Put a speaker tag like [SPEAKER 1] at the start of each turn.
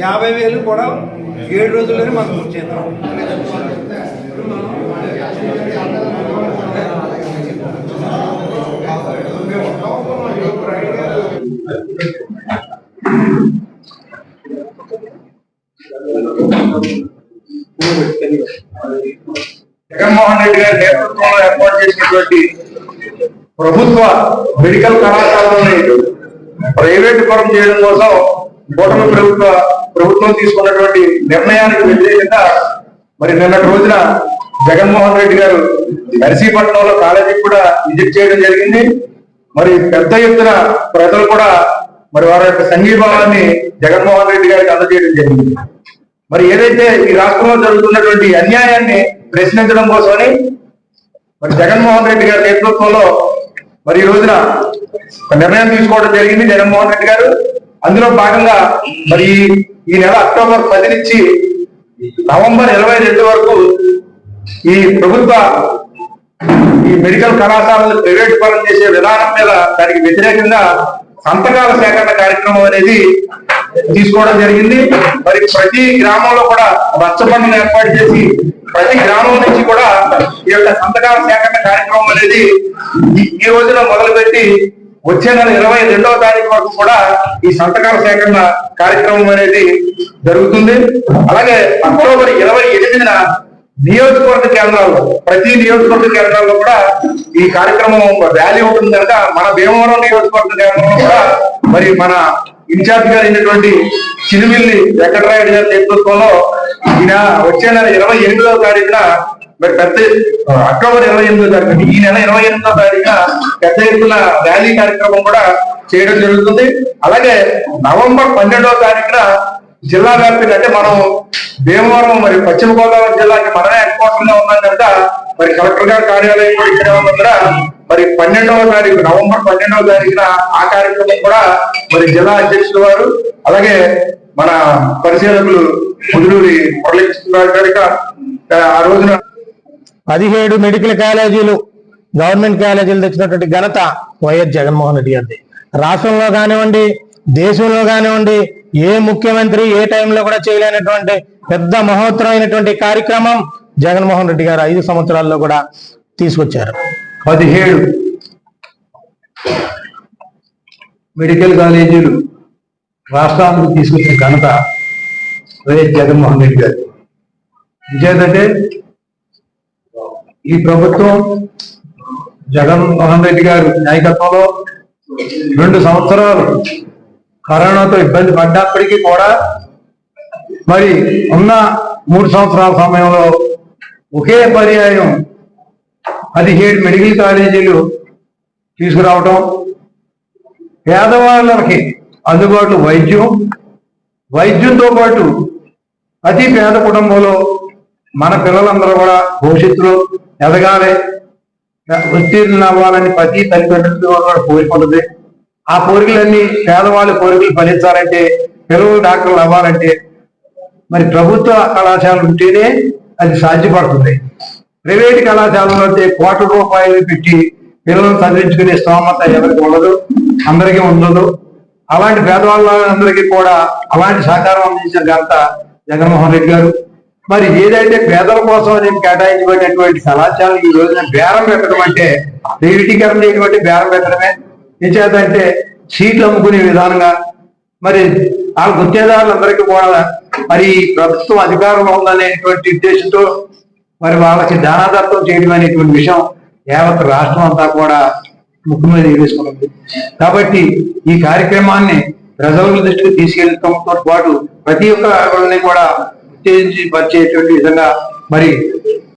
[SPEAKER 1] యాభై వేలు కూడా ఏడు రోజుల్లోనే మాకు పూర్తి చేద్దాం.
[SPEAKER 2] జగన్మోహన్ రెడ్డి గారి నేతృత్వంలో ఏర్పాటు చేసినటువంటి ప్రభుత్వ మెడికల్ కళాశాలని ప్రైవేట్ పరం చేయడం కోసం కూటమి ప్రభుత్వ ప్రభుత్వం తీసుకున్నటువంటి నిర్ణయానికి వ్యతిరేకంగా మరి నిన్నటి రోజున జగన్మోహన్ రెడ్డి గారు నర్సీపట్నంలో కాలేజీకి కూడా విజిట్ చేయడం జరిగింది. మరి పెద్ద ఎత్తున ప్రజలు కూడా మరి వారి యొక్క సంఘీభావాన్ని జగన్మోహన్ రెడ్డి గారికి అందజేయడం జరిగింది. మరి ఏదైతే ఈ రాష్ట్రంలో జరుగుతున్నటువంటి అన్యాయాన్ని ప్రశ్నించడం కోసమని మరి జగన్మోహన్ రెడ్డి గారి నేతృత్వంలో మరి ఈ రోజున నిర్ణయం తీసుకోవడం జరిగింది జగన్మోహన్ రెడ్డి గారు. అందులో భాగంగా మరి ఈ- నెల అక్టోబర్ పది నుంచి నవంబర్ ఇరవై రెండు వరకు ఈ ప్రభుత్వ ఈ మెడికల్ కళాశాలలు ప్రైవేట్ పరం చేసే విధానం మీద దానికి వ్యతిరేకంగా సంతకాల సేకరణ కార్యక్రమం అనేది తీసుకోవడం జరిగింది. మరి ప్రతి గ్రామంలో కూడా రచ్చబండను ఏర్పాటు చేసి ప్రతి గ్రామం నుంచి కూడా ఈ యొక్క సంతకాల సేకరణ కార్యక్రమం అనేది ఈ- రోజున మొదలుపెట్టి వచ్చే నెల ఇరవై రెండవ తారీఖు వరకు కూడా ఈ సంతకాల సేకరణ కార్యక్రమం అనేది జరుగుతుంది. అలాగే అక్టోబర్ ఇరవై ఎనిమిదిన నియోజకవర్గ కేంద్రాల్లో ప్రతి నియోజకవర్గ కేంద్రాల్లో కూడా ఈ కార్యక్రమం వ్యాలీ ఉంటుంది కనుక మన భీమవరం నియోజకవర్గ కేంద్రంలో కూడా మరి మన ఇన్ఛార్జ్ గారు అయినటువంటి చిరుమిల్లి వెంకటరాయుడు గారి నేతృత్వంలో ఈయన వచ్చే నెల ఇరవై ఎనిమిదవ తారీఖున మరి పెద్ద అక్టోబర్ ఇరవై ఎనిమిదో తారీఖు ఈ నెల ఇరవై ఎనిమిదో తారీఖున పెద్ద ఎత్తున ర్యాలీ కార్యక్రమం కూడా చేయడం జరుగుతుంది. అలాగే నవంబర్ పన్నెండవ తారీఖున జిల్లా వ్యాప్తిగా అంటే మనం భీమవరం మరి పశ్చిమ గోదావరి జిల్లాకి మనమే హెడ్ క్వార్టర్గా ఉన్నాం కనుక మరి కలెక్టర్ గారి కార్యాలయం కూడా కూడా మరి పన్నెండవ తారీఖు నవంబర్ పన్నెండవ తారీఖున ఆ కార్యక్రమం కూడా మరి జిల్లా అధ్యక్షులు వారు అలాగే మన పరిశీలకులు ముదులూరి మురళీకృష్ణ గారి ఆ రోజున
[SPEAKER 3] పదిహేడు మెడికల్ కాలేజీలు గవర్నమెంట్ కాలేజీలు తెచ్చినటువంటి ఘనత వైఎస్ జగన్మోహన్ రెడ్డి గారిది. రాష్ట్రంలో కానివ్వండి దేశంలో కానివ్వండి ఏ ముఖ్యమంత్రి ఏ టైంలో కూడా చేయలేనటువంటి పెద్ద మహోత్తరమైనటువంటి కార్యక్రమం జగన్మోహన్ రెడ్డి గారు ఐదు సంవత్సరాల్లో కూడా తీసుకొచ్చారు.
[SPEAKER 2] పదిహేడు మెడికల్ కాలేజీలు రాష్ట్రానికి తీసుకొచ్చిన ఘనత వైఎస్ జగన్మోహన్ రెడ్డి గారు. ఇంకేంటంటే ఈ ప్రభుత్వం జగన్మోహన్ రెడ్డి గారు నాయకత్వంలో రెండు సంవత్సరాలు కరోనాతో ఇబ్బంది పడ్డప్పటికీ కూడా మరి ఉన్న మూడు సంవత్సరాల సమయంలో ఒకే పర్యాయం పదిహేడు మెడికల్ కాలేజీలు తీసుకురావటం పేదవాళ్ళకి అందుబాటులో వైద్యం వైద్యంతో పాటు అతి పేద కుటుంబంలో మన పిల్లలందరూ కూడా భవిష్యత్తులో ఎదగాలి ఉత్తీర్ణులు అవ్వాలని ప్రతి తల్లిదండ్రులతో కూడా కోరిక ఉంటుంది. ఆ కోరికలన్నీ పేదవాళ్ళ కోరికలు ఫలించాలంటే పిల్లలు డాక్టర్లు అవ్వాలంటే మరి ప్రభుత్వ కళాశాలలు ఉంటేనే అది సాధ్యపడుతుంది. ప్రైవేట్ కళాశాలలో అయితే కోట్ల రూపాయలు పెట్టి పిల్లలను చదివించుకునే స్తోమత ఎవరికి ఉండదు అందరికీ ఉండదు. అలాంటి పేదవాళ్ళందరికీ కూడా అలాంటి సహకారం అందించిన ఘనత జగన్మోహన్ రెడ్డి గారు. మరి ఏదైతే పేదల కోసం నేను కేటాయించబడినటువంటి కళాశాలలు ఈ రోజున బేరం పెట్టడం అంటే ప్రైవేటీకరణ బేరం పెట్టడమే. ఏం సీట్లు అమ్ముకునే విధానంగా. మరి ఆ గుత్తేదారులందరికీ కూడా మరి ప్రభుత్వం అధికారంలో ఉందనేటువంటి ఉద్దేశంతో మరి వాళ్ళకి దానాదత్వం చేయడం అనేటువంటి విషయం యావత్ రాష్ట్రం అంతా కూడా ముక్కు మీద వేసుకున్నది. కాబట్టి ఈ కార్యక్రమాన్ని ప్రజల దృష్టికి తీసుకెళ్ళడంతో పాటు ప్రతి ఒక్క కూడా ఉత్తేజించి పరిచేటువంటి విధంగా మరి